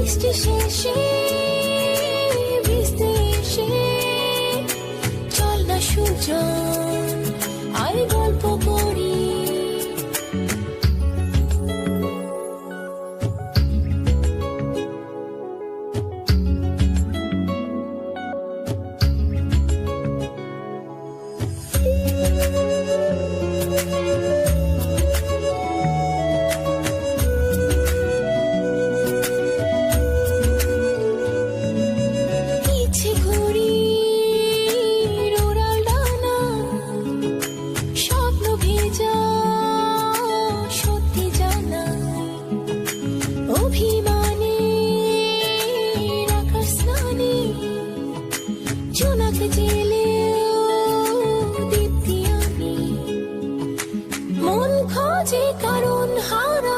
বৃষ্টি শেষে বৃষ্টি এসে সূর্য। অভিমানে আকাশ জেলে মন খোঁজে কারণ হারানো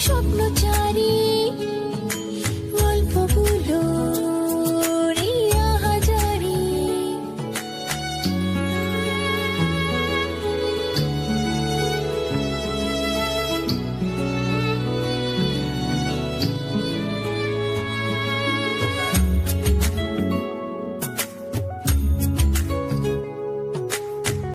স্বপ্নচারী। গল্পগুলো হাজারি।